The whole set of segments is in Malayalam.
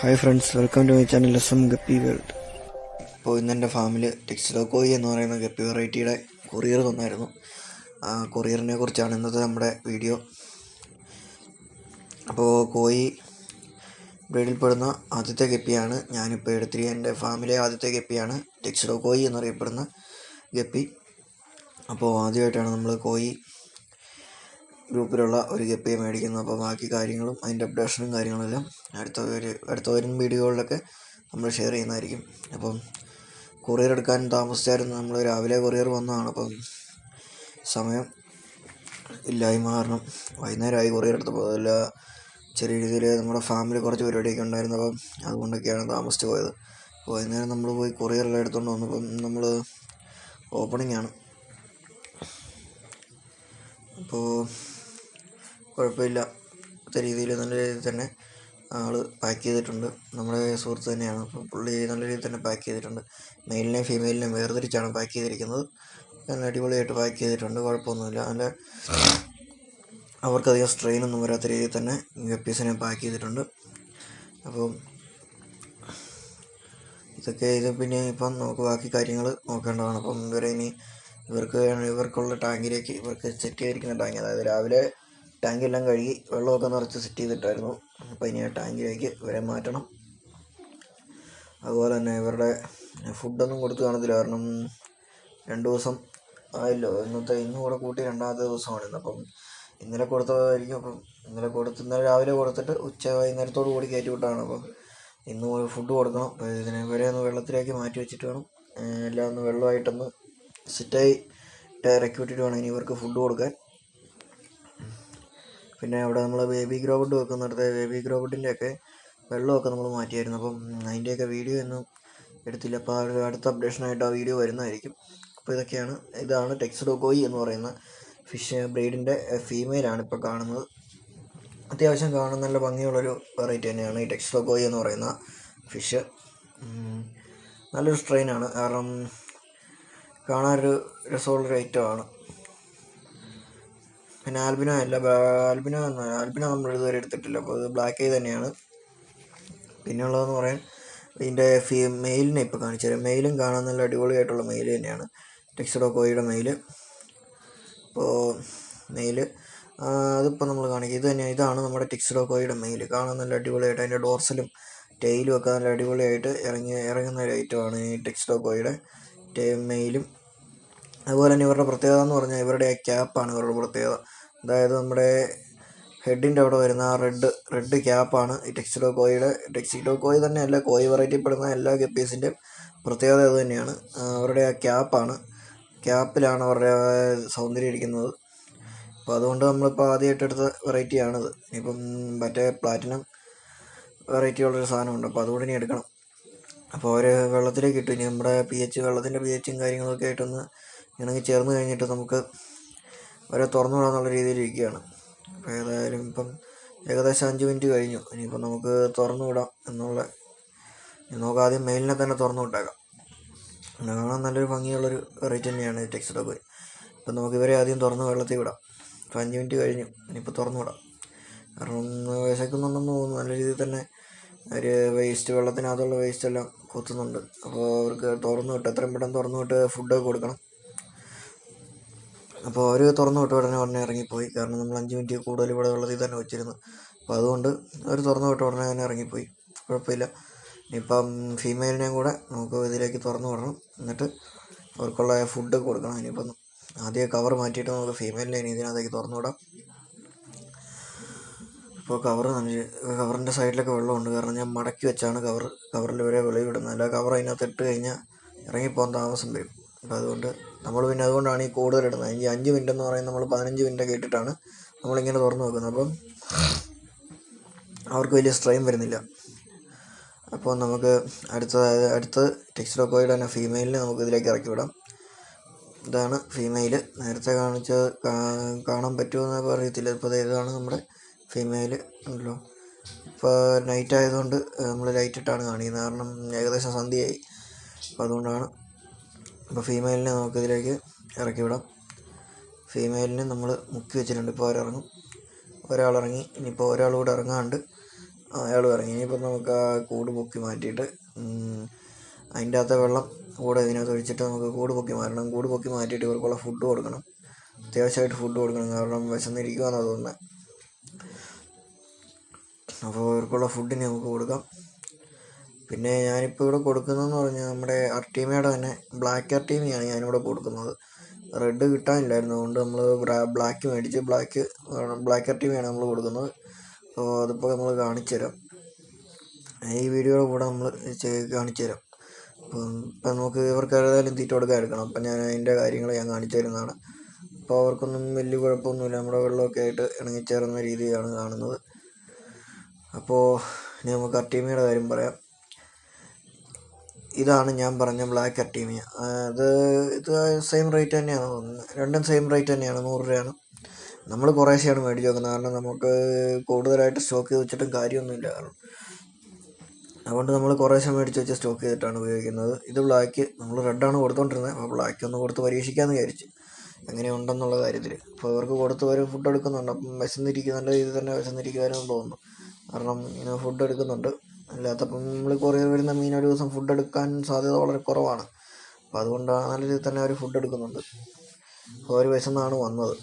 Hi friends welcome to my channel S M guppy world അപ്പോൾ ഇന്ന് എന്റെ ഫാമിൽ ടെക്സിലോക്കോയി എന്ന് പറയുന്ന ഗപ്പി വെറൈറ്റിയുടെ കൊറിയർ തന്നായിരുന്നു. ആ കൊറിയറിനെ കുറിച്ചാണ് ഇന്നത്തെ നമ്മുടെ വീഡിയോ അപ്പോൾ കോയി ബ്രീഡിൽപ്പെടുന്ന ആദ്യത്തെ ഗപ്പിയാണ് ഞാനിപ്പോൾ എടുത്തിരി എന്റെ ഫാമിലെ ആദ്യത്തെ ഗപ്പിയാണ് ടെക്സിലോക്കോയി എന്നറിയപ്പെടുന്ന ഗപ്പി അപ്പോൾ ആദ്യമായിട്ടാണ് നമ്മൾ കോയി ഗ്രൂപ്പിലുള്ള ഒരു ഗപ്പി മേടിക്കുന്നു. അപ്പോൾ ബാക്കി കാര്യങ്ങളും അതിന്റെ അപ്ഡേഷനും കാര്യങ്ങളെല്ലാം അടുത്ത ഒരു അടുത്ത വരും വീഡിയോകളിലൊക്കെ നമ്മൾ ഷെയർ ചെയ്യുന്നതായിരിക്കും. അപ്പം കൊറിയർ എടുക്കാൻ താമസിച്ചായിരുന്നു. നമ്മൾ രാവിലെ കൊറിയർ വന്നതാണ്. അപ്പം സമയം ഇല്ലായ്മ കാരണം വൈകുന്നേരമായി കൊറിയർ എടുത്തപ്പോൾ അതല്ല ചെറിയ രീതിയിൽ നമ്മുടെ ഫാമിലി കുറച്ച് പരിപാടിയൊക്കെ ഉണ്ടായിരുന്നു. അപ്പം അതുകൊണ്ടൊക്കെയാണ് താമസിച്ച് പോയത്. അപ്പോൾ വൈകുന്നേരം നമ്മൾ പോയി കൊറിയറെല്ലാം എടുത്തുകൊണ്ട് വന്നപ്പം നമ്മൾ ഓപ്പണിംഗ് ആണ്. അപ്പോൾ കുഴപ്പമില്ല. ഇത്ത രീതിയിൽ നല്ല രീതിയിൽ തന്നെ ആൾ പാക്ക് ചെയ്തിട്ടുണ്ട്. നമ്മുടെ സുഹൃത്ത് തന്നെയാണ്. അപ്പോൾ പുള്ളി നല്ല രീതിയിൽ തന്നെ പാക്ക് ചെയ്തിട്ടുണ്ട്. മെയിലിനെയും ഫീമെയിലിനെയും വേർതിരിച്ചാണ് പാക്ക് ചെയ്തിരിക്കുന്നത്. നല്ല അടിപൊളിയായിട്ട് പാക്ക് ചെയ്തിട്ടുണ്ട്. കുഴപ്പമൊന്നുമില്ല. നല്ല അവർക്കധികം സ്ട്രെയിൻ ഒന്നും വരാത്ത രീതിയിൽ തന്നെ ഗപ്പീസിനെ പാക്ക് ചെയ്തിട്ടുണ്ട്. അപ്പോൾ ഇതൊക്കെ ഇത് പിന്നെ ഇപ്പം നമുക്ക് ബാക്കി കാര്യങ്ങൾ നോക്കേണ്ടതാണ്. അപ്പം ഇവരെ ഇനി ഇവർക്ക് ഇവർക്കുള്ള ടാങ്കിലേക്ക് ഇവർക്ക് സെറ്റ് ചെയ്തിരിക്കുന്ന ടാങ്ക് അതായത് രാവിലെ ടാങ്കെല്ലാം കഴുകി വെള്ളമൊക്കെ നിറച്ച് സെറ്റ് ചെയ്തിട്ടായിരുന്നു. അപ്പോൾ ഇനി ആ ടാങ്കിലേക്ക് ഇവരെ മാറ്റണം. അതുപോലെ തന്നെ ഇവരുടെ ഫുഡൊന്നും കൊടുത്തു കാണത്തില്ല. കാരണം രണ്ട് ദിവസം ആയല്ലോ. ഇന്നത്തെ ഇന്നും കൂടെ കൂട്ടി രണ്ടാമത്തെ ദിവസമാണ് ഇന്ന്. അപ്പം ഇന്നലെ കൊടുത്തതായിരിക്കും. അപ്പം ഇന്നലെ കൊടുത്ത് ഇന്നലെ രാവിലെ കൊടുത്തിട്ട് ഉച്ച വൈകുന്നേരത്തോട് കൂടി കയറ്റി വിട്ടാണ് അപ്പം ഇന്ന് ഫുഡ് കൊടുക്കണം. അപ്പോൾ ഇതിനെ ഇവരെ ഒന്ന് വെള്ളത്തിലേക്ക് മാറ്റി വെച്ചിട്ട് വേണം. എല്ലാം ഒന്ന് വെള്ളമായിട്ടൊന്ന് സെറ്റായി ഇറക്കി വിട്ടിട്ട് വേണം ഇനി ഇവർക്ക് ഫുഡ് കൊടുക്കാൻ. പിന്നെ അവിടെ നമ്മൾ ബേബി ഗ്രോബഡ് വെക്കുന്നിടത്ത് ബേബി ഗ്രോ ഒക്കെ വെള്ളമൊക്കെ നമ്മൾ മാറ്റിയായിരുന്നു. അപ്പം അതിന്റെയൊക്കെ വീഡിയോ ഒന്നും എടുത്തില്ല. അപ്പോൾ ആ അടുത്ത അപ്ഡേഷനായിട്ട് ആ വീഡിയോ വരുന്നതായിരിക്കും. അപ്പോൾ ഇതൊക്കെയാണ് ഇതാണ് ടെക്സ്ഡോഗോയി എന്ന് പറയുന്ന ഫിഷ് ബ്രീഡിന്റെ ഫീമെയിലാണ് ഇപ്പോൾ കാണുന്നത്. അത്യാവശ്യം കാണാൻ നല്ല ഭംഗിയുള്ളൊരു വെറൈറ്റി തന്നെയാണ് ഈ ടെക്സ്ഡോഗോയി എന്ന് പറയുന്ന ഫിഷ് നല്ലൊരു സ്ട്രെയിനാണ് കാരണം കാണാനൊരു രസമുള്ളൊരു ഐറ്റമാണ് പിന്നെ ആൽബിനോ അല്ല ആൽബിനോ ആൽബിനോ നമ്മൾ ഇതുവരെ എടുത്തിട്ടില്ല. അപ്പോൾ ഇത് ബ്ലാക്ക് ഐ തന്നെയാണ്. പിന്നെ ഉള്ളതെന്ന് പറയാൻ ഇതിന്റെ ഫീ മെയിലിനെ ഇപ്പോൾ കാണിച്ചു തരാം. മെയിലും കാണാൻ നല്ല അടിപൊളിയായിട്ടുള്ള മെയിൽ തന്നെയാണ്. ടെക്സ്റ്റഡോ മെയിൽ അപ്പോൾ മെയിൽ അതിപ്പോൾ നമ്മൾ കാണിക്കും. ഇത് തന്നെ ഇതാണ് നമ്മുടെ ടെക്സ്റ്റഡോ മെയിൽ കാണാൻ നല്ല അടിപൊളിയായിട്ട് അതിന്റെ ഡോർസലും ടെയിലും ഒക്കെ നല്ല അടിപൊളിയായിട്ട് ഇറങ്ങി ഇറങ്ങുന്ന ഒരു ഐറ്റമാണ് ഈ ടെക്സ്റ്റോ കോയിയുടെ മെയിലും. അതുപോലെ തന്നെ ഇവരുടെ പ്രത്യേകത എന്ന് പറഞ്ഞാൽ ഇവരുടെ ക്യാപ്പാണ് ഇവരുടെ പ്രത്യേകത. അതായത് നമ്മുടെ ഹെഡിന്റെ അവിടെ വരുന്ന ആ റെഡ് റെഡ് ക്യാപ്പാണ് ഈ ടെക്സിഡോ കോയിയുടെ. ടെക്സിഡോ കോയി തന്നെ എല്ലാ കോയി വെറൈറ്റി പെടുന്ന എല്ലാ ഗപ്പീസിന്റെയും പ്രത്യേകത അത് തന്നെയാണ്. അവരുടെ ആ ക്യാപ്പാണ്. ക്യാപ്പിലാണ് അവരുടെ സൗന്ദര്യം ഇരിക്കുന്നത്. അപ്പോൾ അതുകൊണ്ട് നമ്മളിപ്പോൾ ആദ്യമായിട്ട് എടുത്ത വെറൈറ്റിയാണിത്. ഇപ്പം മറ്റേ പ്ലാറ്റിനം വെറൈറ്റി ഉള്ളൊരു സാധനമുണ്ട്. അപ്പോൾ അതുകൊണ്ട് ഇനി എടുക്കണം. അപ്പോൾ അവർ വെള്ളത്തിലേക്ക് ഇട്ടു. ഇനി നമ്മുടെ പി എച്ച് വെള്ളത്തിന്റെ പി എച്ചും കാര്യങ്ങളൊക്കെ ആയിട്ടൊന്ന് ഇണങ്ങി ചേർന്ന് കഴിഞ്ഞിട്ട് നമുക്ക് അവരെ തുറന്നു വിടാന്നുള്ള രീതിയിലിരിക്കുകയാണ് അപ്പോൾ ഏതായാലും ഇപ്പം ഏകദേശം അഞ്ച് മിനിറ്റ് കഴിഞ്ഞു. ഇനിയിപ്പം നമുക്ക് തുറന്നു വിടാം എന്നുള്ള നമുക്ക് ആദ്യം മെയിലിനെ തന്നെ തുറന്നു വിട്ടേക്കാം കാണാൻ നല്ലൊരു ഭംഗിയുള്ളൊരു വെറൈറ്റി തന്നെയാണ് ടെക്സ്റ്റൊക്കെ ഇപ്പം നമുക്ക് ഇവരെ ആദ്യം തുറന്ന് വെള്ളത്തിൽ വിടാം. ഇപ്പം അഞ്ച് മിനിറ്റ് കഴിഞ്ഞു. ഇനിയിപ്പോൾ തുറന്നു വിടാം കാരണം വിശക്കുന്നുണ്ടെന്ന് തോന്നുന്നു. നല്ല രീതിയിൽ തന്നെ അവർ വേസ്റ്റ് വെള്ളത്തിനകത്തുള്ള വേസ്റ്റ് എല്ലാം കൊത്തുന്നുണ്ട്. അപ്പോൾ അവർക്ക് തുറന്നു വിട്ട് എത്രയും പെട്ടെന്ന് തുറന്നു വിട്ട് ഫുഡൊക്കെ കൊടുക്കണം. അപ്പോൾ അവർ തുറന്നു വിട്ട ഉടനെ ഉടനെ ഇറങ്ങിപ്പോയി. കാരണം നമ്മൾ അഞ്ച് മിനിറ്റ് കൂടുതൽ ഇവിടെ വെള്ളത്തിൽ തന്നെ വെച്ചിരുന്നു. അപ്പോൾ അതുകൊണ്ട് അവർ തുറന്നു വിട്ട ഉടനെ തന്നെ ഇറങ്ങിപ്പോയി. കുഴപ്പമില്ല. ഇനിയിപ്പം ഫീമെയിലിനെയും കൂടെ നമുക്ക് ഇതിലേക്ക് തുറന്നു വിടണം. എന്നിട്ട് അവർക്കുള്ള ഫുഡ് കൊടുക്കണം. ഇനിയിപ്പം ആദ്യം കവർ മാറ്റിയിട്ട് നമുക്ക് ഫീമെയിലിനെ ഇനി ഇതിനകത്തേക്ക് തുറന്നു വിടാം. ഇപ്പോൾ കവർ നല്ല കവറിന്റെ സൈഡിലൊക്കെ വെള്ളമുണ്ട്. കാരണം ഞാൻ മടക്കി വെച്ചാണ് കവർ കവറിൽ വരെ വെളിവിടുന്നത് അല്ല കവർ അതിനകത്ത് ഇട്ട് കഴിഞ്ഞാൽ ഇറങ്ങിപ്പോകാൻ താമസം വരും. അപ്പോൾ അതുകൊണ്ട് നമ്മൾ പിന്നെ അതുകൊണ്ടാണ് ഈ കൂടുതൽ ഇടുന്നത്. ഈ അഞ്ച് മിനിറ്റ് എന്ന് പറയുന്നത് നമ്മൾ പതിനഞ്ച് മിനിറ്റ് ഒക്കെ ഇട്ടിട്ടാണ് നമ്മളിങ്ങനെ തുറന്നു വെക്കുന്നത്. അപ്പം അവർക്ക് വലിയ സ്ട്രെയിൻ വരുന്നില്ല. അപ്പോൾ നമുക്ക് അടുത്ത അടുത്ത ടെക്സ്റ്റ് കോയിൽ തന്നെ ഫീമെയിലിനെ നമുക്ക് ഇതിലേക്ക് ഇറക്കി വിടാം. ഇതാണ് ഫീമെയിൽ നേരത്തെ കാണിച്ച കാണാൻ പറ്റുമെന്ന് അറിയത്തില്ല ഇപ്പോൾ ഇതാണ് നമ്മുടെ ഫീമെയിൽ ഉണ്ടല്ലോ ഇപ്പോൾ നൈറ്റ് ആയതുകൊണ്ട് നമ്മൾ ലൈറ്റ് ഇട്ടാണ് കാണിക്കുന്നത്. കാരണം ഏകദേശം സന്ധ്യയായി. അപ്പോൾ അതുകൊണ്ടാണ് അപ്പോൾ ഫീമെയിലിനെ നമുക്ക് ഇതിലേക്ക് ഇറക്കി വിടാം. ഫീമെയിലിനെ നമ്മൾ മുക്കി വെച്ചിട്ടുണ്ട്. ഇപ്പോൾ അവരിറങ്ങും. ഒരാളിറങ്ങി ഇനിയിപ്പോൾ ഒരാൾ കൂടെ ഇറങ്ങാണ്ട് അയാൾ ഇറങ്ങി. ഇനിയിപ്പോൾ നമുക്ക് ആ കൂട് പൊക്കി മാറ്റിയിട്ട് അതിന്റെ അകത്തെ വെള്ളം കൂടെ ഇതിനകത്ത് ഒഴിച്ചിട്ട് നമുക്ക് കൂട് പൊക്കി മാറ്റണം. കൂട് പൊക്കി മാറ്റിയിട്ട് ഇവർക്കുള്ള ഫുഡ് കൊടുക്കണം. അത്യാവശ്യമായിട്ട് ഫുഡ് കൊടുക്കണം. കാരണം വിശന്നിരിക്കുവാന്നാണ് തോന്നുന്നത് അപ്പോൾ ഇവർക്കുള്ള ഫുഡിന് നമുക്ക് കൊടുക്കാം. പിന്നെ ഞാനിപ്പോൾ ഇവിടെ കൊടുക്കുന്നതെന്ന് പറഞ്ഞാൽ നമ്മുടെ അർട്ടീമയുടെ തന്നെ ബ്ലാക്ക് അർട്ടീമയാണ് ഞാനിവിടെ കൊടുക്കുന്നത്. റെഡ് കിട്ടാനില്ലായിരുന്നു. അതുകൊണ്ട് നമ്മൾ ബ്ലാക്ക് മേടിച്ച് ബ്ലാക്ക് ബ്ലാക്ക് അർട്ടീമയാണ് നമ്മൾ കൊടുക്കുന്നത്. അപ്പോൾ അതിപ്പോൾ നമ്മൾ കാണിച്ചു തരാം ഈ വീഡിയോയുടെ കൂടെ നമ്മൾ കാണിച്ചു തരാം അപ്പം ഇപ്പം നമുക്ക് ഇവർക്ക് ഏതായാലും തീറ്റ കൊടുക്കാൻ എടുക്കണം. അപ്പം ഞാൻ അതിന്റെ കാര്യങ്ങൾ ഞാൻ കാണിച്ചു തരുന്നതാണ്. അപ്പോൾ അവർക്കൊന്നും വലിയ കുഴപ്പമൊന്നുമില്ല. നമ്മുടെ വെള്ളമൊക്കെ ആയിട്ട് ഇണങ്ങിച്ചേർന്ന രീതിയാണ് കാണുന്നത്. അപ്പോൾ ഇനി നമുക്ക് അർട്ടീമയുടെ കാര്യം പറയാം. ഇതാണ് ഞാൻ പറഞ്ഞ ബ്ലാക്ക് അർട്ടീമിയ അത് ഇത് സെയിം റേറ്റ് തന്നെയാണ് രണ്ടും സെയിം റേറ്റ് തന്നെയാണ് നൂറ് രൂപയാണ്. നമ്മൾ കുറേശ്ശെയാണ് മേടിച്ച് വെക്കുന്നത്. കാരണം നമുക്ക് കൂടുതലായിട്ട് സ്റ്റോക്ക് ചെയ്ത് വെച്ചിട്ടും കാര്യമൊന്നുമില്ല. കാരണം അതുകൊണ്ട് നമ്മൾ കുറേശ്ശെ മേടിച്ച് വെച്ച് സ്റ്റോക്ക് ചെയ്തിട്ടാണ് ഉപയോഗിക്കുന്നത്. ഇത് ബ്ലാക്ക് നമ്മൾ റെഡാണ് കൊടുത്തുകൊണ്ടിരുന്നത് അപ്പോൾ ബ്ലാക്ക് ഒന്ന് കൊടുത്ത് പരീക്ഷിക്കാമെന്ന് വിചാരിച്ചു. എങ്ങനെയുണ്ടെന്നുള്ള കാര്യത്തിൽ അപ്പോൾ ഇവർക്ക് കൊടുത്ത് വരും ഫുഡ് എടുക്കുന്നുണ്ട്. അപ്പം വിശന്നിരിക്കുന്ന ഇത് തന്നെ വിശന്നിരിക്കുവാനും തോന്നുന്നു. കാരണം ഇങ്ങനെ ഫുഡ് എടുക്കുന്നുണ്ട്. അല്ലാത്തപ്പം നമ്മൾ കൊറിയർ വരുന്ന മീൻ ഒരു ദിവസം ഫുഡ് എടുക്കാൻ സാധ്യത വളരെ കുറവാണ്. അപ്പോൾ അതുകൊണ്ടാണ് നല്ല രീതിയിൽ തന്നെ അവർ ഫുഡ് എടുക്കുന്നുണ്ട്. അപ്പോൾ അവർ വിശന്നാണ് വന്നത്.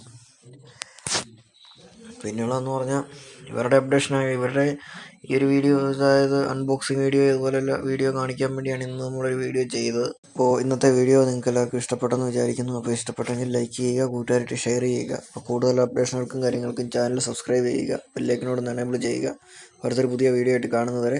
പിന്നെയുള്ളതെന്ന് പറഞ്ഞാൽ ഇവരുടെ അപ്ഡേഷനായി ഇവരുടെ ഈ ഒരു വീഡിയോ അതായത് അൺബോക്സിങ് വീഡിയോ ഇതുപോലെയുള്ള വീഡിയോ കാണിക്കാൻ വേണ്ടിയാണ് ഇന്ന് നമ്മളൊരു വീഡിയോ ചെയ്തത്. അപ്പോൾ ഇന്നത്തെ വീഡിയോ നിങ്ങൾക്ക് എല്ലാവർക്കും ഇഷ്ടപ്പെട്ടെന്ന് വിചാരിക്കുന്നു. അപ്പോൾ ഇഷ്ടപ്പെട്ടെങ്കിൽ ലൈക്ക് ചെയ്യുക കൂട്ടുകാരായിട്ട് ഷെയർ ചെയ്യുക. അപ്പോൾ കൂടുതൽ അപ്ഡേഷനുകൾക്കും കാര്യങ്ങൾക്കും ചാനൽ സബ്സ്ക്രൈബ് ചെയ്യുക. ബെല്ലൈക്കനോട് എനേബിൾ ചെയ്യുക. അടുത്തൊരു പുതിയ വീഡിയോ ആയിട്ട് കാണുന്നവരെ